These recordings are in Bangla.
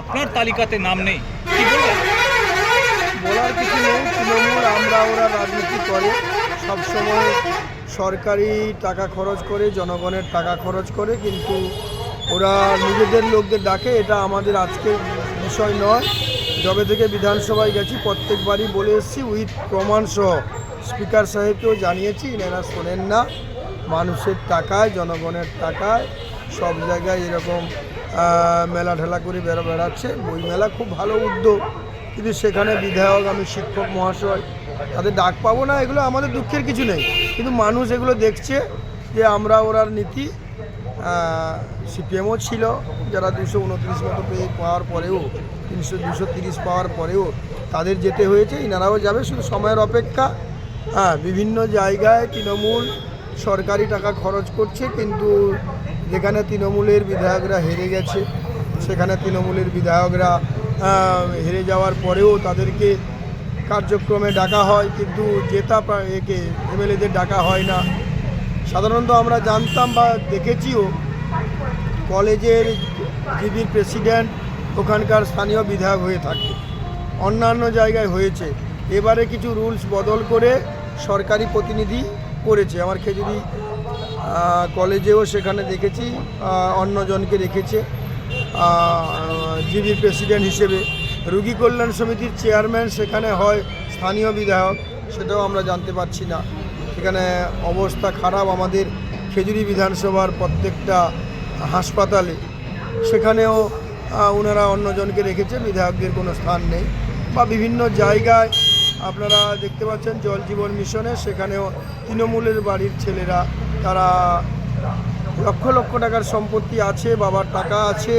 আপনার তালিকাতে নাম নেই। কি বলার কিছু নেই, তৃণমূল, আমরা ওরা রাজনীতি করে। সবসময় সরকারি টাকা খরচ করে, জনগণের টাকা খরচ করে, কিন্তু ওরা নিজেদের লোকদের ডাকে, এটা আমাদের আজকের বিষয় নয়। যবে থেকে বিধানসভায় গেছি, প্রত্যেকবারই বলে এসেছি, উইথ প্রমাণ সহ। স্পিকার সাহেবকেও জানিয়েছি এনারা শোনেন না। মানুষের টাকায়, জনগণের টাকায় সব জায়গায় এরকম মেলা ঠেলা করে বেড়া বেড়াচ্ছে। বই মেলা খুব ভালো উদ্যোগ। কিন্তু সেখানে বিধায়ক, আমি শিক্ষক, মহাশয়, তাদের ডাক পাবো না, এগুলো আমাদের দুঃখের কিছু নেই। কিন্তু মানুষ এগুলো দেখছে যে আমরা ওরার নীতি সিপিএমও ছিল, যারা দুশো উনত্রিশ মতো পেয়ে পাওয়ার পরেও, তিনশো, দুশো তিরিশ পাওয়ার পরেও তাদের যেতে হয়েছে, ইনারাও যাবে, শুধু সময়ের অপেক্ষা। হ্যাঁ বিভিন্ন জায়গায় তৃণমূল সরকারি টাকা খরচ করছে, কিন্তু যেখানে তৃণমূলের বিধায়করা হেরে গেছে, সেখানে তৃণমূলের বিধায়করা হেরে যাওয়ার পরেও তাদেরকে কার্যক্রমে ডাকা হয়, কিন্তু জেতা একে এমএলএদের ডাকা হয় না। সাধারণত আমরা জানতাম বা দেখেছিও, কলেজের জিবির প্রেসিডেন্ট ওখানকার স্থানীয় বিধায়ক হয়ে থাকে, অন্যান্য জায়গায় হয়েছে। এবারে কিছু রুলস বদল করে সরকারি প্রতিনিধি করেছে। আমার খেজুরি কলেজেও সেখানে দেখেছি অন্যজনকে রেখেছে। জিবির প্রেসিডেন্ট হিসেবে। রুগী কল্যাণ সমিতির চেয়ারম্যান সেখানে হয় স্থানীয় বিধায়ক, সেটাও আমরা জানতে পারছি না। সেখানে অবস্থা খারাপ আমাদের খেজুরি বিধানসভার প্রত্যেকটা হাসপাতালে। সেখানেও ওনারা অন্যজনকে রেখেছে, বিধায়কদের কোনো স্থান নেই। বা বিভিন্ন জায়গায় আপনারা দেখতে পাচ্ছেন জল জীবন মিশনে, সেখানেও তৃণমূলের বাড়ির ছেলেরা, তারা লক্ষ লক্ষ টাকার সম্পত্তি আছে, বাবার টাকা আছে,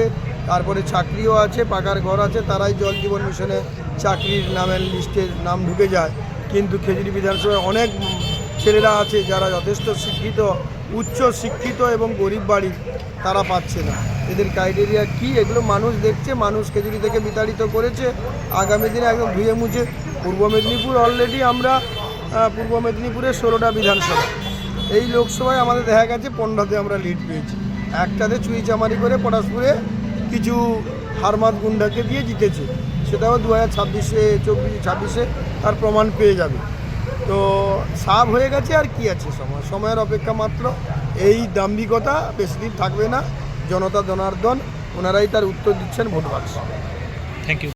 তারপরে চাকরিও আছে, পাকার ঘর আছে, তারাই জল জীবন মিশনে চাকরির নামের লিস্টে নাম ঢুকে যায়। কিন্তু খেজুরি বিধানসভায় অনেক ছেলেরা আছে যারা যথেষ্ট শিক্ষিত, উচ্চ শিক্ষিত এবং গরিব বাড়ির তারা পাচ্ছে না। এদের ক্রাইটেরিয়া কি? এগুলো মানুষ দেখছে মানুষ খেজুরি থেকে বিতাড়িত করেছে, আগামী দিনে একদম ধুয়ে মুছে পূর্ব মেদিনীপুর অলরেডি আমরা পূর্ব মেদিনীপুরের ষোলোটা বিধানসভা। এই লোকসভায় আমাদের দেখা গেছে পনেরোতে আমরা লিড পেয়েছি। একটাতে চুরি চামারি করে পটাশপুরে কিছু হারমাত গুন্ডাকে দিয়ে জিতেছে। সেটাও দু হাজার ছাব্বিশে, চব্বিশে, ছাব্বিশে তার প্রমাণ পেয়ে যাবে। তো সাফ হয়ে গেছে আর কি আছে সময়? সময়ের অপেক্ষা মাত্র। এই দাম্ভিকতা বেশি দিন থাকবে না। জনতা জনার্দন ওনারাই তার উত্তর দিচ্ছেন ভোট বাক্স থ্যাংক ইউ